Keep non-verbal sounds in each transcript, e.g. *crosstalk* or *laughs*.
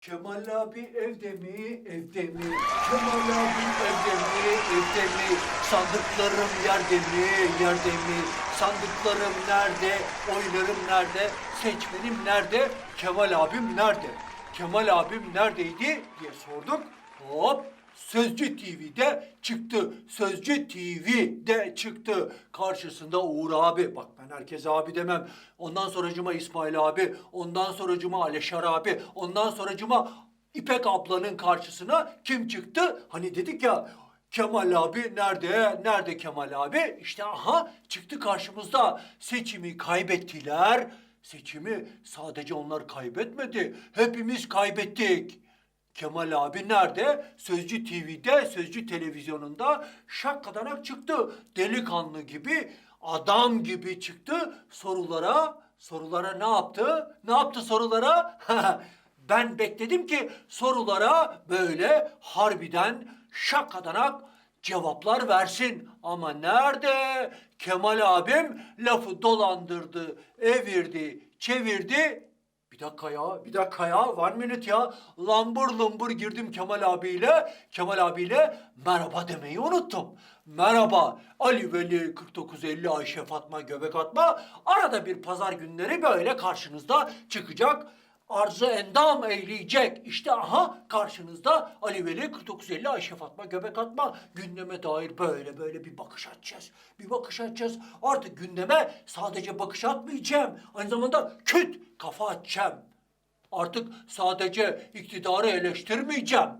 Kemal abi evde mi, evde mi? Kemal abi evde mi, evde mi? Sandıklarım yerde mi, yerde mi? Sandıklarım nerede, oylarım nerede, seçmenim nerede, Kemal abim nerede? Kemal abim neredeydi diye sorduk. Hop Sözcü TV'de çıktı. Sözcü TV'de çıktı. Karşısında Uğur abi. Bak ben herkese abi demem. Ondan sonracıma İsmail abi. Ondan sonracıma Aleşar abi. Ondan sonracıma İpek ablanın karşısına kim çıktı? Hani dedik ya Kemal abi nerede? Nerede Kemal abi? İşte aha çıktı karşımızda. Seçimi kaybettiler. Seçimi sadece onlar kaybetmedi. Hepimiz kaybettik. Kemal abi nerede? Sözcü TV'de, Sözcü televizyonunda şakkadanak çıktı. Delikanlı gibi, adam gibi çıktı. Sorulara, sorulara ne yaptı? Ne yaptı sorulara? *laughs* ben bekledim ki sorulara böyle harbiden şakkadanak cevaplar versin. Ama nerede? Kemal abim lafı dolandırdı, evirdi, çevirdi. Bir dakika ya, bir dakika ya, one minute ya. Lambur lumbur girdim Kemal abiyle, Kemal abiyle merhaba demeyi unuttum. Merhaba, Ali Veli 4950 Ayşe Fatma Göbek Atma. Arada bir pazar günleri böyle karşınızda çıkacak. Arzu endam eyleyecek. İşte aha karşınızda Ali Veli 4950 Ayşe Fatma Göbek Atma. Gündeme dair böyle böyle bir bakış atacağız. Bir bakış atacağız. Artık gündeme sadece bakış atmayacağım. Aynı zamanda küt kafa atacağım. Artık sadece iktidarı eleştirmeyeceğim.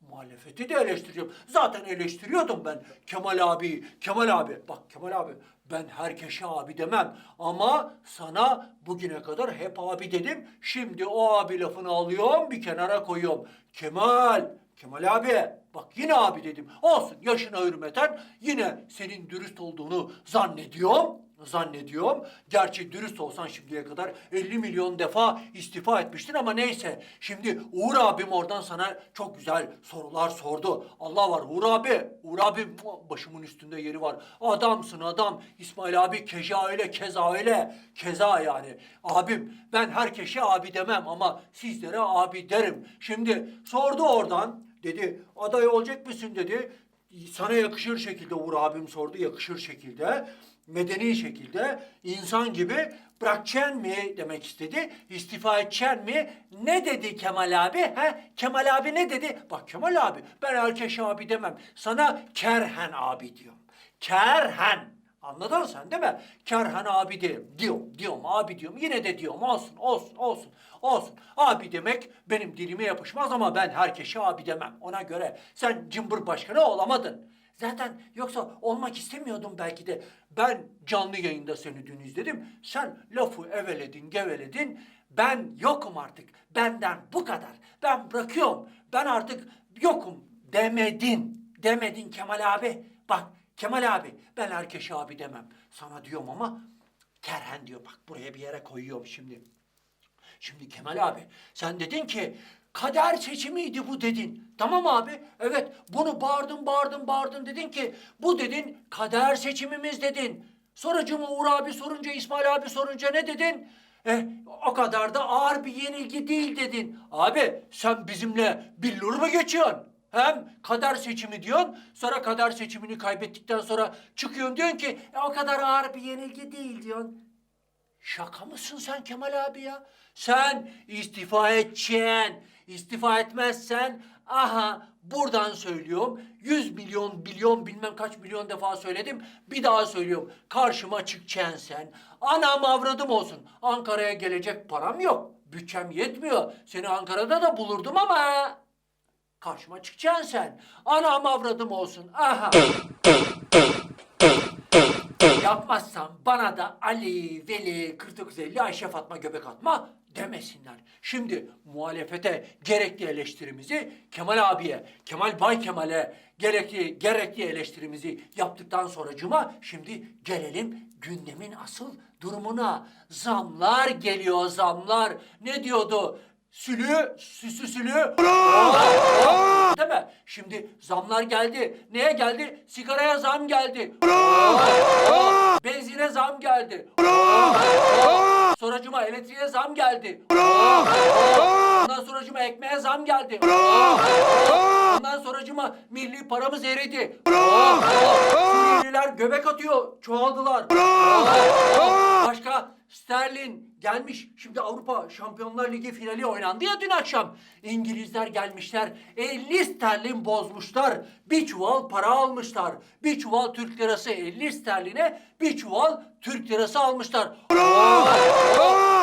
Muhalefeti de eleştireceğim. Zaten eleştiriyordum ben Kemal abi. Kemal abi bak Kemal abi ben herkese abi demem. Ama sana bugüne kadar hep abi dedim. Şimdi o abi lafını alıyorum bir kenara koyuyorum. Kemal, Kemal abi bak yine abi dedim. Olsun yaşına hürmeten yine senin dürüst olduğunu zannediyorum zannediyorum. Gerçi dürüst olsan şimdiye kadar 50 milyon defa istifa etmiştin ama neyse. Şimdi Uğur abim oradan sana çok güzel sorular sordu. Allah var Uğur abi. Uğur abim başımın üstünde yeri var. Adamsın adam. İsmail abi keza öyle keza öyle. Keza yani. Abim ben herkese abi demem ama sizlere abi derim. Şimdi sordu oradan. Dedi aday olacak mısın dedi. Sana yakışır şekilde Uğur abim sordu yakışır şekilde medeni şekilde insan gibi bırakacaksın mi demek istedi. İstifa edeceksin mi? Ne dedi Kemal abi? He? Kemal abi ne dedi? Bak Kemal abi ben Erkeş abi demem. Sana Kerhen abi diyorum. Kerhen. Anladın sen değil mi? Kerhen abi diyorum. Diyorum, diyorum, abi diyorum. Yine de diyorum. Olsun, olsun, olsun, olsun. Abi demek benim dilime yapışmaz ama ben herkese abi demem. Ona göre sen cımbır başkanı olamadın. Zaten yoksa olmak istemiyordum belki de. Ben canlı yayında seni dün izledim. Sen lafı eveledin, geveledin. Ben yokum artık. Benden bu kadar. Ben bırakıyorum. Ben artık yokum demedin. Demedin Kemal abi. Bak Kemal abi ben herkese abi demem. Sana diyorum ama Kerhen diyor. Bak buraya bir yere koyuyorum şimdi. Şimdi Kemal abi sen dedin ki kader seçimiydi bu dedin. Tamam abi evet bunu bağırdın bağırdın bağırdın dedin ki bu dedin kader seçimimiz dedin. Sonra Cuma Uğur abi sorunca İsmail abi sorunca ne dedin? Eh, o kadar da ağır bir yenilgi değil dedin. Abi sen bizimle billur mu geçiyorsun? Hem kader seçimi diyorsun, sonra kader seçimini kaybettikten sonra çıkıyorsun diyorsun ki "E, o kadar ağır bir yenilgi değil diyorsun. Şaka mısın sen Kemal abi ya? Sen istifa edeceksin. İstifa etmezsen aha buradan söylüyorum. Yüz milyon, milyon bilmem kaç milyon defa söyledim. Bir daha söylüyorum. Karşıma çıkacaksın sen. Anam avradım olsun. Ankara'ya gelecek param yok. Bütçem yetmiyor. Seni Ankara'da da bulurdum ama... Karşıma çıkacaksın sen. Anam avradım olsun. Aha. Yapmazsam bana da Ali, Veli, 4950 Ayşe Fatma göbek atma demesinler. Şimdi muhalefete gerekli eleştirimizi Kemal abiye, Kemal Bay Kemal'e gerekli gerekli eleştirimizi yaptıktan sonra cuma şimdi gelelim gündemin asıl durumuna. Zamlar geliyor zamlar. Ne diyordu? Sülü, süsü sülü. Değil mi? Şimdi zamlar geldi. Neye geldi? Sigaraya zam geldi. Benzine zam geldi. Sonracıma elektriğe zam geldi. Ondan sonracıma ekmeğe zam geldi. Ondan sonracıma milli paramız eridi. Suriyeliler göbek atıyor. Çoğaldılar. Başka sterlin gelmiş. Şimdi Avrupa Şampiyonlar Ligi finali oynandı ya dün akşam. İngilizler gelmişler. 50 sterlin bozmuşlar. Bir çuval para almışlar. Bir çuval Türk lirası 50 sterline bir çuval Türk lirası almışlar.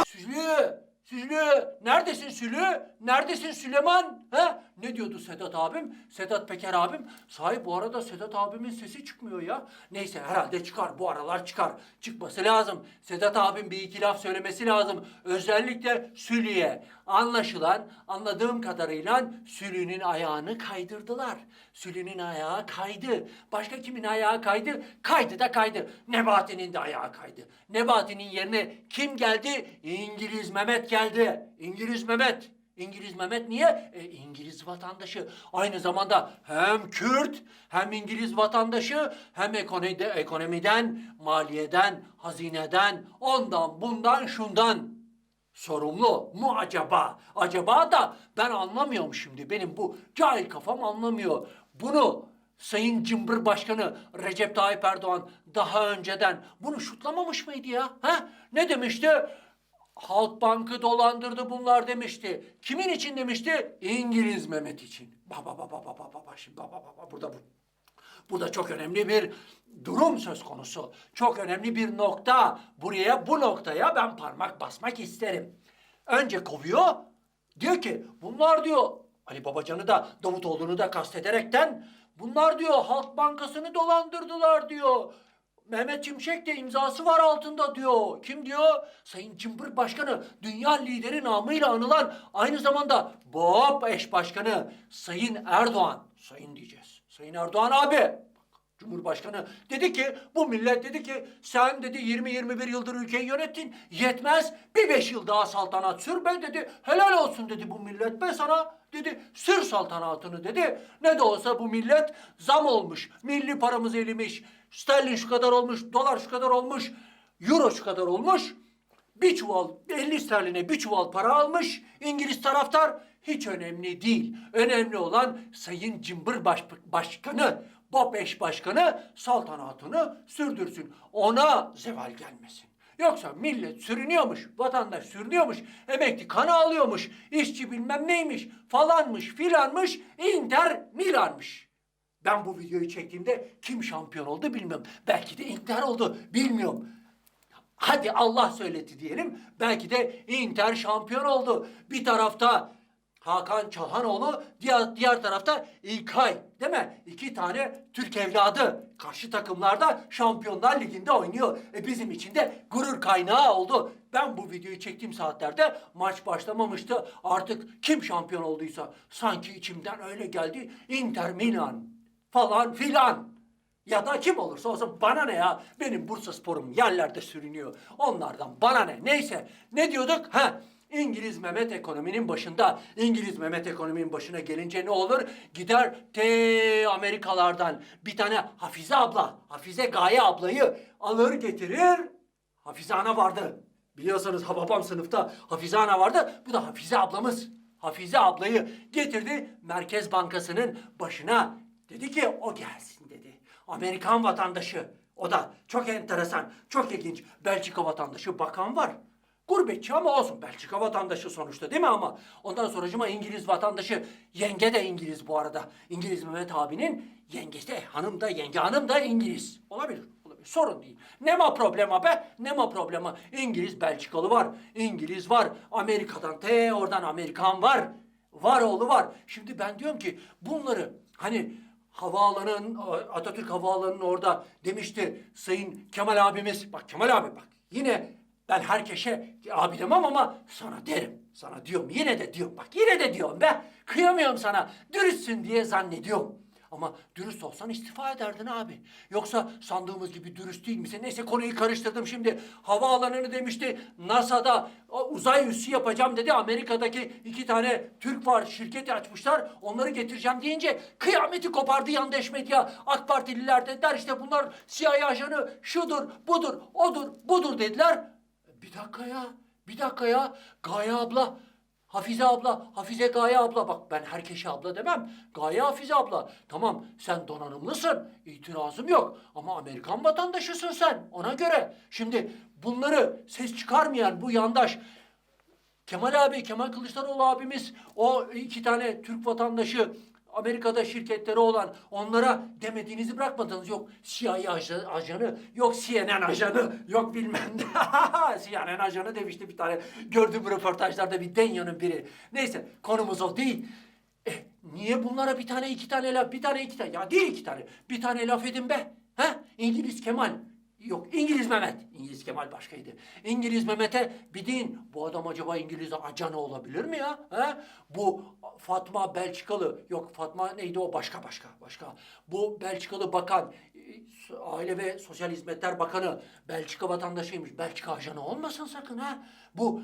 Sülü! Sülü! Neredesin Sülü? Neredesin Süleyman? He? Ne diyordu Sedat abim? Sedat Peker abim. Sahi bu arada Sedat abimin sesi çıkmıyor ya. Neyse herhalde çıkar. Bu aralar çıkar. Çıkması lazım. Sedat abim bir iki laf söylemesi lazım. Özellikle Sülü'ye. Anlaşılan, anladığım kadarıyla Sülü'nün ayağını kaydırdılar. Sülü'nün ayağı kaydı. Başka kimin ayağı kaydı? Kaydı da kaydı. Nebati'nin de ayağı kaydı. Nebati'nin yerine kim geldi? İngiliz Mehmet geldi. İngiliz Mehmet. İngiliz Mehmet niye? E, İngiliz vatandaşı. Aynı zamanda hem Kürt hem İngiliz vatandaşı hem ekonomide, ekonomiden, maliyeden, hazineden, ondan bundan şundan sorumlu mu acaba? Acaba da ben anlamıyorum şimdi. Benim bu cahil kafam anlamıyor. Bunu Sayın Cımbır Başkanı Recep Tayyip Erdoğan daha önceden bunu şutlamamış mıydı ya? Ha? Ne demişti? Halk Bank'ı dolandırdı bunlar demişti. Kimin için demişti? İngiliz Mehmet için. Baba baba baba baba şimdi baba baba burada bu. Burada çok önemli bir durum söz konusu. Çok önemli bir nokta. Buraya bu noktaya ben parmak basmak isterim. Önce kovuyor. Diyor ki bunlar diyor Ali Babacan'ı da Davutoğlu'nu da kastederekten bunlar diyor Halk Bankası'nı dolandırdılar diyor. Mehmet Çimşek de imzası var altında diyor. Kim diyor? Sayın Cımbır Başkanı, dünya lideri namıyla anılan aynı zamanda BOP eş başkanı Sayın Erdoğan. Sayın diyeceğiz. Sayın Erdoğan abi. Cumhurbaşkanı dedi ki bu millet dedi ki sen dedi 20-21 yıldır ülkeyi yönettin yetmez bir 5 yıl daha saltanat sür be dedi helal olsun dedi bu millet be sana dedi sür saltanatını dedi ne de olsa bu millet zam olmuş milli paramız erimiş sterlin şu kadar olmuş dolar şu kadar olmuş euro şu kadar olmuş bir çuval 50 sterline bir çuval para almış İngiliz taraftar hiç önemli değil. Önemli olan Sayın Cımbır Baş Başkanı, Bob eş başkanı saltanatını sürdürsün. Ona zeval gelmesin. Yoksa millet sürünüyormuş, vatandaş sürünüyormuş, emekli kanı alıyormuş, işçi bilmem neymiş, falanmış, filanmış, Inter Milan'mış. Ben bu videoyu çektiğimde kim şampiyon oldu bilmiyorum. Belki de Inter oldu, bilmiyorum. Hadi Allah söyletti diyelim. Belki de Inter şampiyon oldu. Bir tarafta Hakan Çalhanoğlu, diğer, diğer tarafta İlkay. Değil mi? İki tane Türk evladı. Karşı takımlarda Şampiyonlar Ligi'nde oynuyor. E bizim için de gurur kaynağı oldu. Ben bu videoyu çektiğim saatlerde maç başlamamıştı. Artık kim şampiyon olduysa sanki içimden öyle geldi. Inter Milan falan filan. Ya da kim olursa olsun bana ne ya? Benim Bursa sporum yerlerde sürünüyor. Onlardan bana ne? Neyse. Ne diyorduk? Ha? İngiliz Mehmet ekonominin başında. İngiliz Mehmet ekonominin başına gelince ne olur? Gider te Amerikalardan bir tane Hafize abla, Hafize Gaye ablayı alır getirir. Hafize ana vardı. Biliyorsanız babam sınıfta Hafize ana vardı. Bu da Hafize ablamız. Hafize ablayı getirdi Merkez Bankası'nın başına. Dedi ki o gelsin dedi. Amerikan vatandaşı. O da çok enteresan, çok ilginç. Belçika vatandaşı bakan var. Gurbetçi ama olsun. Belçika vatandaşı sonuçta değil mi ama? Ondan sonracıma İngiliz vatandaşı. Yenge de İngiliz bu arada. İngiliz Mehmet abinin yengesi de hanım da yenge hanım da İngiliz. Olabilir. Olabilir. Sorun değil. Ne ma problema be? Ne ma problema? İngiliz Belçikalı var. İngiliz var. Amerika'dan te oradan Amerikan var. Var oğlu var. Şimdi ben diyorum ki bunları hani havaalanının Atatürk Havaalanı'nın orada demişti Sayın Kemal abimiz. Bak Kemal abi bak yine ben herkese abi demem ama sana derim. Sana diyorum yine de diyorum bak yine de diyorum be. Kıyamıyorum sana. Dürüstsün diye zannediyorum. Ama dürüst olsan istifa ederdin abi. Yoksa sandığımız gibi dürüst değil misin? Neyse konuyu karıştırdım şimdi. Havaalanını demişti. NASA'da uzay üssü yapacağım dedi. Amerika'daki iki tane Türk var şirketi açmışlar. Onları getireceğim deyince kıyameti kopardı yandaş medya. AK Partililer dediler işte bunlar CIA ajanı şudur, budur, odur, budur dediler. Bir dakika ya. Bir dakika ya. Gaye abla. Hafize abla, Hafize Gaye abla. Bak ben herkese abla demem. Gaye Hafize abla. Tamam sen donanımlısın. İtirazım yok. Ama Amerikan vatandaşısın sen. Ona göre. Şimdi bunları ses çıkarmayan bu yandaş Kemal abi, Kemal Kılıçdaroğlu abimiz o iki tane Türk vatandaşı Amerika'da şirketleri olan onlara demediğinizi bırakmadınız. Yok CIA aja- ajanı, yok CNN ajanı, yok bilmem ne. *laughs* CNN ajanı demişti bir tane. Gördüğüm röportajlarda bir Denya'nın biri. Neyse konumuz o değil. E, niye bunlara bir tane iki tane laf, bir tane iki tane, ya değil iki tane. Bir tane laf edin be. Ha? İngiliz Kemal. Yok İngiliz Mehmet. İngiliz Kemal başkaydı. İngiliz Mehmet'e bir deyin. Bu adam acaba İngiliz ajanı olabilir mi ya? He? Bu Fatma Belçikalı. Yok Fatma neydi o? Başka başka başka. Bu Belçikalı bakan Aile ve Sosyal Hizmetler Bakanı Belçika vatandaşıymış. Belçika ajanı olmasın sakın ha. Bu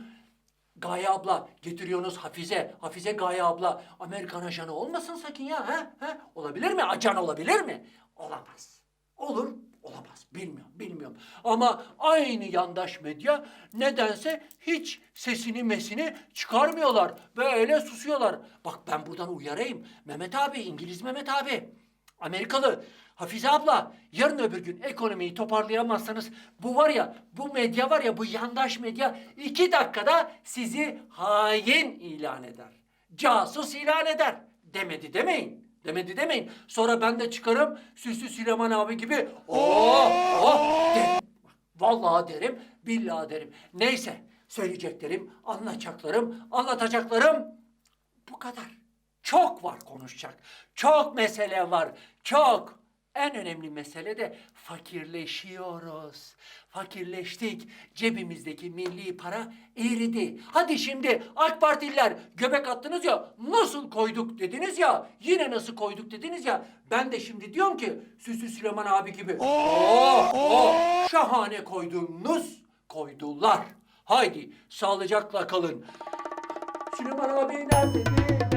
Gaye abla getiriyorsunuz Hafize. Hafize Gaye abla Amerikan ajanı olmasın sakın ya. He? He? Olabilir mi? Ajan olabilir mi? Olamaz. Olur, olamaz. Bilmiyorum, bilmiyorum. Ama aynı yandaş medya nedense hiç sesini mesini çıkarmıyorlar. Böyle susuyorlar. Bak ben buradan uyarayım. Mehmet abi, İngiliz Mehmet abi. Amerikalı Hafize abla yarın öbür gün ekonomiyi toparlayamazsanız bu var ya bu medya var ya bu yandaş medya iki dakikada sizi hain ilan eder. Casus ilan eder. Demedi demeyin. Demedi demeyin. Sonra ben de çıkarım Süslü Süleyman abi gibi oh oh derim. Vallahi derim, billahi derim. Neyse söyleyeceklerim, anlatacaklarım, anlatacaklarım bu kadar. Çok var konuşacak. Çok mesele var. Çok. En önemli mesele de fakirleşiyoruz. Fakirleştik. Cebimizdeki milli para eridi. Hadi şimdi AK Partililer göbek attınız ya nasıl koyduk dediniz ya yine nasıl koyduk dediniz ya ben de şimdi diyorum ki Süslü Süleyman abi gibi oh, oh, şahane koydunuz koydular. Haydi sağlıcakla kalın. Süleyman abi nerededir?